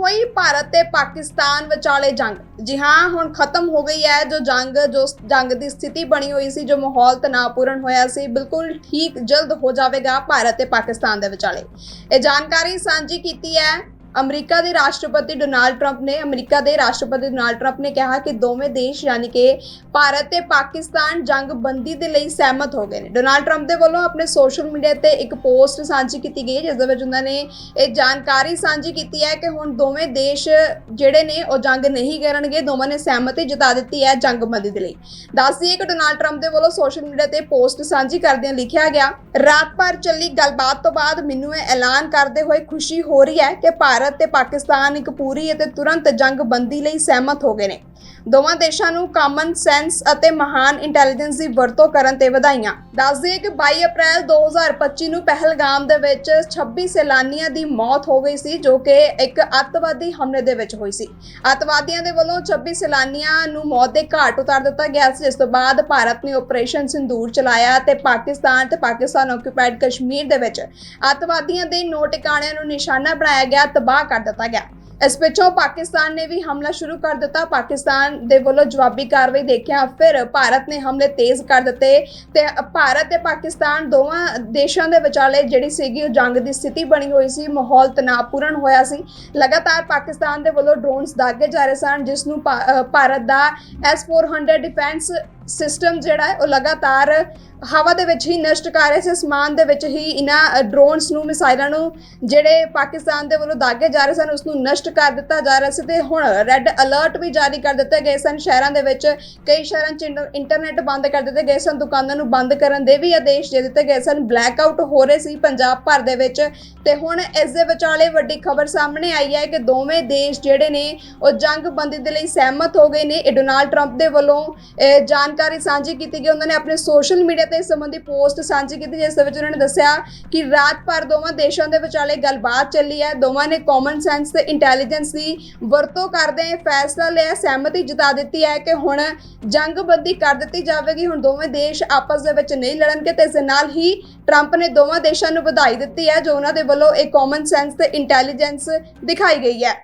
ਹੋਈ, ਭਾਰਤ ਤੇ ਪਾਕਿਸਤਾਨ ਵਿਚਾਲੇ ਜੰਗ। ਜੀ ਹਾਂ, ਹੁਣ ਖਤਮ ਹੋ ਗਈ ਹੈ ਜੋ ਜੰਗ ਜੋ ਜੰਗ ਦੀ ਸਥਿਤੀ ਬਣੀ ਹੋਈ ਸੀ, ਜੋ ਮਾਹੌਲ ਤਣਾਅਪੂਰਨ ਹੋਇਆ ਸੀ, ਬਿਲਕੁਲ ਠੀਕ ਜਲਦ ਹੋ ਜਾਵੇਗਾ ਭਾਰਤ ਤੇ ਪਾਕਿਸਤਾਨ ਦੇ ਵਿਚਾਲੇ। ਇਹ ਜਾਣਕਾਰੀ ਸਾਂਝੀ ਕੀਤੀ ਹੈ ਅਮਰੀਕਾ ਦੇ ਰਾਸ਼ਟਰਪਤੀ ਡੋਨਾਲਡ ਟਰੰਪ ਨੇ, ਅਮਰੀਕਾ ਦੇ ਰਾਸ਼ਟਰਪਤੀ ਡੋਨਾਲਡ ਟਰੰਪ ਨੇ ਕਿਹਾ ਕਿ ਦੋਵੇਂ ਦੇਸ਼ ਯਾਨੀ ਕਿ ਭਾਰਤ ਤੇ ਪਾਕਿਸਤਾਨ ਜੰਗ ਬੰਦੀ ਦੇ ਲਈ ਸਹਿਮਤ ਹੋ ਗਏ ਨੇ। ਡੋਨਾਲਡ ਟਰੰਪ ਦੇ ਵੱਲੋਂ ਆਪਣੇ ਸੋਸ਼ਲ ਮੀਡੀਆ ਤੇ ਇੱਕ ਪੋਸਟ ਸਾਂਝੀ ਕੀਤੀ ਗਈ ਹੈ, ਜਿਸ ਦੇ ਵਿੱਚ ਉਹਨਾਂ ਨੇ ਇਹ ਜਾਣਕਾਰੀ ਸਾਂਝੀ ਕੀਤੀ ਹੈ ਕਿ ਹੁਣ ਦੋਵੇਂ ਦੇਸ਼ ਜਿਹੜੇ ਨੇ, ਉਹ ਜੰਗ ਨਹੀਂ ਕਰਨਗੇ, ਦੋਵਾਂ ਨੇ ਸਹਿਮਤੀ ਜਤਾ ਦਿੱਤੀ ਹੈ ਜੰਗਬੰਦੀ ਦੇ ਲਈ। ਦੱਸ ਦਈਏ ਕਿ ਡੋਨਾਲਡ ਟਰੰਪ ਦੇ ਵੱਲੋਂ ਸੋਸ਼ਲ ਮੀਡੀਆ ਤੇ ਪੋਸਟ ਸਾਂਝੀ ਕਰਦਿਆਂ ਲਿਖਿਆ ਗਿਆ, ਰਾਤ ਭਰ ਚੱਲੀ, ਗੱਲਬਾਤ ਤੋਂ ਬਾਅਦ ਮੈਨੂੰ ਇਹ ਐਲਾਨ ਕਰਦੇ ਹੋਏ ਖੁਸ਼ੀ ਹੋ ਰਹੀ ਹੈ ਕਿ ਭਾਰਤ ਭਾਰਤ ਤੇ ਪਾਕਿਸਤਾਨ ਇੱਕ ਪੂਰੀ ਅਤੇ ਤੁਰੰਤ ਜੰਗ ਬੰਦੀ ਲਈ ਸਹਿਮਤ ਹੋ ਗਏ ਨੇ। ਦੋਵਾਂ ਦੇਸ਼ਾਂ ਨੂੰ ਕਾਮਨ ਸੈਂਸ ਅਤੇ ਮਹਾਨ ਇੰਟੈਲੀਜੈਂਸ ਦੀ ਵਰਤੋਂ ਕਰਨ ਤੇ ਵਧਾਈਆਂ। ਦੱਸ ਦਈਏ ਕਿ 22 ਅਪ੍ਰੈਲ 2025 ਨੂੰ ਪਹਿਲਗਾਮ ਦੇ ਵਿੱਚ 26 ਸੈਲਾਨੀਆਂ ਦੀ ਮੌਤ ਹੋ ਗਈ ਸੀ, ਜੋ ਕਿ ਇੱਕ ਅੱਤਵਾਦੀ ਹਮਲੇ ਦੇ ਵਿੱਚ ਹੋਈ ਸੀ। ਅੱਤਵਾਦੀਆਂ ਦੇ ਵੱਲੋਂ 26 ਸੈਲਾਨੀਆਂ ਨੂੰ ਮੌਤ ਦੇ ਘਾਟ ਉਤਾਰ ਦਿੱਤਾ ਗਿਆ ਸੀ। ਜਿਸ ਤੋਂ ਬਾਅਦ ਭਾਰਤ ਨੇ ਆਪਰੇਸ਼ਨ ਸਿੰਦੂਰ ਚਲਾਇਆ ਤੇ ਪਾਕਿਸਤਾਨ ਤੇ ਪਾਕਿਸਤਾਨ ਆਕਿਊਪਾਈਡ ਕਸ਼ਮੀਰ ਦੇ ਵਿੱਚ ਅੱਤਵਾਦੀਆਂ ਦੇ ਨੌ ਟਿਕਾਣਿਆਂ ਨੂੰ ਨਿਸ਼ਾਨਾ ਬਣਾਇਆ ਗਿਆ। ਤਬਾਹ ਕਰ ਦਿੱਤਾ ਗਿਆ। ਇਸ ਪਿੱਛੋਂ ਪਾਕਿਸਤਾਨ ਨੇ ਵੀ ਹਮਲਾ ਸ਼ੁਰੂ ਕਰ ਦਿੱਤਾ। ਪਾਕਿਸਤਾਨ ਦੇ ਵੱਲੋਂ ਜਵਾਬੀ ਕਾਰਵਾਈ ਦੇਖਿਆ ਫਿਰ ਭਾਰਤ ਨੇ ਹਮਲੇ ਤੇਜ਼ ਕਰ ਦਿੱਤੇ ਤੇ ਭਾਰਤ ਤੇ ਪਾਕਿਸਤਾਨ ਦੋਵਾਂ ਦੇਸ਼ਾਂ ਦੇ ਵਿਚਾਲੇ ਜਿਹੜੀ ਸੀਗੀ ਜੰਗ ਦੀ ਸਥਿਤੀ ਬਣੀ ਹੋਈ ਸੀ ਮਾਹੌਲ ਤਣਾਅਪੂਰਨ ਹੋਇਆ ਸੀ। ਲਗਾਤਾਰ ਪਾਕਿਸਤਾਨ ਦੇ ਵੱਲੋਂ ਡਰੋਨਸ ਦਾਗੇ ਜਾ ਰਹੇ ਸਨ ਜਿਸ ਨੂੰ ਭਾ- ਅ, ਭਾਰਤ ਦਾ S400 ਡਿਫੈਂਸ ਸਿਸਟਮ ਜਿਹੜਾ ਹੈ, ਉਹ ਲਗਾਤਾਰ ਹਵਾ ਦੇ ਵਿੱਚ ਹੀ ਨਸ਼ਟ ਕਰ ਰਹੇ ਸੀ, ਅਸਮਾਨ ਦੇ ਵਿੱਚ ਹੀ ਇਹਨਾਂ ਡਰੋਨਸ ਨੂੰ ਮਿਸਾਈਲਾਂ ਨੂੰ ਜਿਹੜੇ ਪਾਕਿਸਤਾਨ ਦੇ ਵੱਲੋਂ ਦਾਗੇ ਜਾ ਰਹੇ ਸਨ ਉਸ ਨੂੰ ਨਸ਼ਟ ਕਰ ਦਿੱਤਾ ਜਾ ਰਿਹਾ ਸੀ ਤੇ ਹੁਣ ਰੈੱਡ ਅਲਰਟ ਵੀ ਜਾਰੀ ਕਰ ਦਿੱਤੇ ਗਏ ਸਨ ਸ਼ਹਿਰਾਂ ਦੇ ਵਿੱਚ। ਕਈ ਸ਼ਹਿਰਾਂ 'ਚ ਇੰਟਰ- ਇੰਟਰਨੈਟ ਬੰਦ ਕਰ ਦਿੱਤੇ ਗਏ ਸਨ, ਦੁਕਾਨਾਂ ਨੂੰ ਬੰਦ ਕਰਨ ਦੇ ਵੀ ਆਦੇਸ਼ ਦੇ ਦਿੱਤੇ ਗਏ ਸਨ। ਬਲੈਕ ਆਊਟ ਹੋ ਰਹੇ ਸੀ ਪੰਜਾਬ ਭਰ ਦੇ ਵਿੱਚ ਤੇ ਹੁਣ ਇਸ ਦੇ ਵਿਚਾਲੇ ਵੱਡੀ ਖਬਰ ਸਾਹਮਣੇ ਆਈ ਹੈ ਕਿ ਦੋਵੇਂ ਦੇਸ਼ ਜਿਹੜੇ ਨੇ, ਉਹ ਜੰਗਬੰਦੀ ਦੇ ਲਈ ਸਹਿਮਤ ਹੋ ਗਏ ਨੇ। ਇਹ ਡੋਨਾਲਡ ਟਰੰਪ ਦੇ ਵੱਲੋਂ, ਇਹ ਜਾਣਕਾਰੀ ਸਾਂਝੀ ਕੀਤੀ ਗਈ। ਉਹਨਾਂ ਨੇ ਆਪਣੇ ਸੋਸ਼ਲ ਮੀਡੀਆ ਤੇ ਇਸ ਸੰਬੰਧੀ ਪੋਸਟ ਸਾਂਝੀ ਕੀਤੀ, ਜਿਸ ਵਿੱਚ ਉਹਨਾਂ ਨੇ ਦੱਸਿਆ ਕਿ ਰਾਤ ਭਰ ਦੋਵਾਂ ਦੇਸ਼ਾਂ ਦੇ ਵਿਚਾਲੇ ਗੱਲਬਾਤ ਚੱਲੀ ਹੈ। ਦੋਵਾਂ ਨੇ ਕਾਮਨ ਸੈਂਸ ਤੇ ਇੰਟੈਲੀਜੈਂਸ ਦੀ ਵਰਤੋਂ ਕਰਦੇ ਇਹ ਫੈਸਲਾ ਲਿਆ, ਸਹਿਮਤੀ ਜਤਾ ਦਿੱਤੀ ਹੈ ਕਿ ਹੁਣ ਜੰਗਬੰਦੀ ਕਰ ਦਿੱਤੀ ਜਾਵੇਗੀ। ਹੁਣ ਦੋਵੇਂ ਦੇਸ਼ ਆਪਸ ਦੇ ਵਿੱਚ ਨਹੀਂ ਲੜਨਗੇ ਤੇ ਇਸ ਨਾਲ ਹੀ ਟਰੰਪ ਨੇ ਦੋਵਾਂ ਦੇਸ਼ਾਂ ਨੂੰ ਵਧਾਈ ਦਿੱਤੀ ਹੈ, ਜੋ ਉਹਨਾਂ ਦੇ ਵੱਲੋਂ ਇਹ ਕਾਮਨ ਸੈਂਸ ਤੇ ਇੰਟੈਲੀਜੈਂਸ ਦਿਖਾਈ ਗਈ ਹੈ।